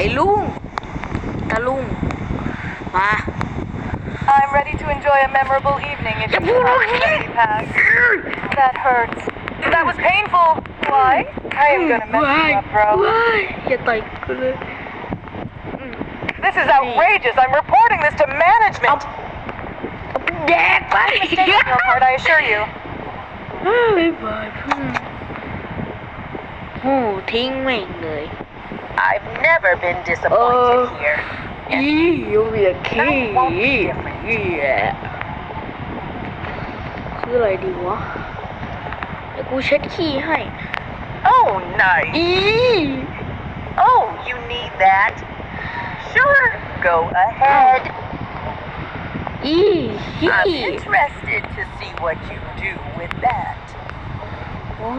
อ้ลุงตาลุง มา I'm ready to enjoy a memorable evening if you have let me pass. That hurts. That was painful. Why? I am gonna mess you up, bro. ว้ายอย่าต่อยกูเลย This is outrageous. I'm reporting this to management. แดกไป Mistake on your part, I assure you. ไม่บายเพื่อนโอ้ทิ้งแม่งเลย I've never been disappointed Oh. here. อียูเวียขี้ That won't be different. อีคืออะไรดีวะเดี๋ยวกูเช็ดขี้ให้ Oh, nice. อี Oh, you need that? Sure, go ahead. อีขี้ I'm interested to see what you do with that. โอ้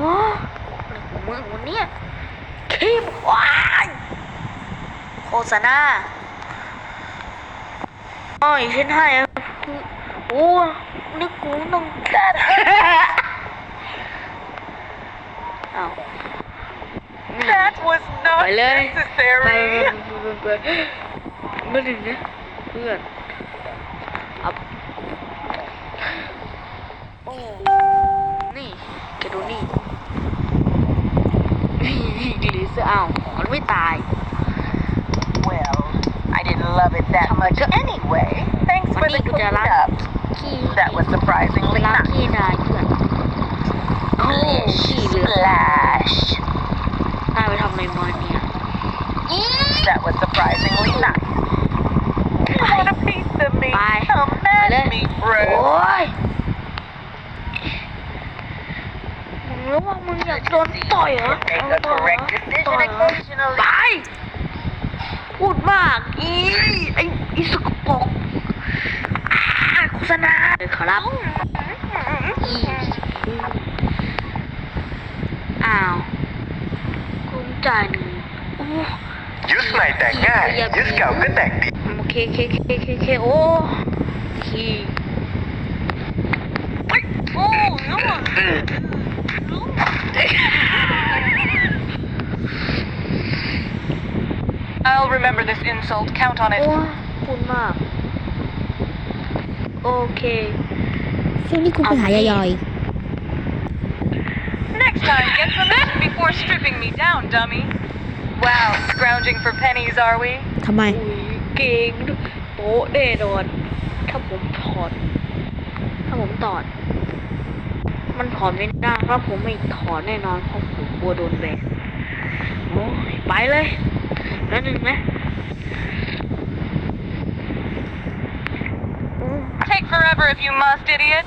อะไรของมึงวันเนี้ย ขี้ว้ายโฆษณาอ๋อฉันให้อะโอ้นึกกูต้อง That hurt. อ้าว that was not ไปเลยไป necessary. ไปไปไม่ถึงนะเพื่อนอับ อ้าวมันไม่ตาย Well, I didn't love it that much anyway. Thanks วัน for นี้ the กูจะ clean ล้าง up. ขี้ That was surprisingly ล้าง nice. ขี้นายเพื่อนโอ้ขี้เหลือ Splash. นายไปทำอะไรมาเนี่ย That was surprisingly รู้ว่ามึงอยากโดนต่อยเหรอ Make a correct decision ต่อยเหรอ occasionally. ไปพูดมากอีไออีสกปรกอ่าโฆษณาเลยครับอีอ้าวคุณจ่ายหนึ่งโอ้ยุคใหม่แต่งง่ายยุคเก่าก็แต่งดีโอเคเคเคเคเคเคโอ้ขี้เฮ้ยโอ้ย I'll remember this insult. Count on โอ้ it. คุณมาก โอเค ช่วงนี้คุณไปหายายอย Next time, get some in before stripping me down, dummy. Wow, scrounging for pennies, are we? ทำไม อุ้ยเก่งโป๊ะแน่นอน ถ้าผมถอด ถ้าผมถอด มันถอดไม่ได้ถ้าผมไม่ถอดแน่นอนเพราะผมกลัวโดนแบนโอ้ยไปเลยแล้วหนึ่งนะ Take forever if you must, idiot.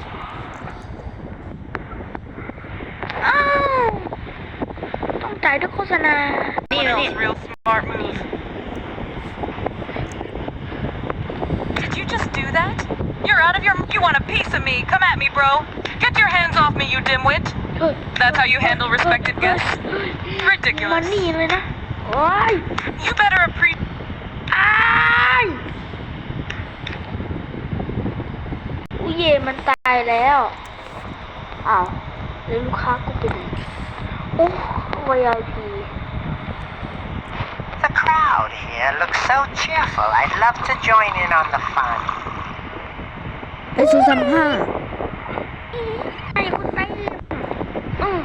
อ้าวต้องจ่ายด้วยโฆษณา นี่ What นะนี่ else real smart move? Did you just do that? You're out of your. You want a piece of me? Come at me, bro. Get your hands off me, you dimwit. เฮ้ย That's how you handle respected guests? มัน Ridiculous. นี่เลยนะโอ้ย You better appreciate. อ้ายอุยเย่มันตายแล้ว อ้าวแล้วลูกค้ากูไปไหนโอ้ VIP The crowd here looks so cheerful. I'd love to join in on the fun. ไอซูซัมห้า ไอ้คุณไอ้อืม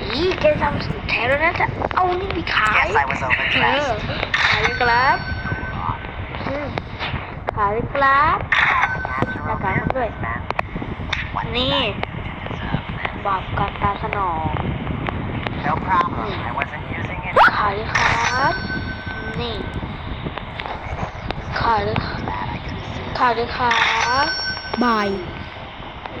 อีแกทำสุดแท้แล้วนะจะเอานี่ไปขาย Yes, I was เออ overdressed. ขายเลยครับอืมขายเลยครับหน้ากากมันด้วยนี่บาปกรรมตามสนอง No problem. I wasn't using it. ขายเลยครับ นี่ ขายเลยขายเลยครับ บาย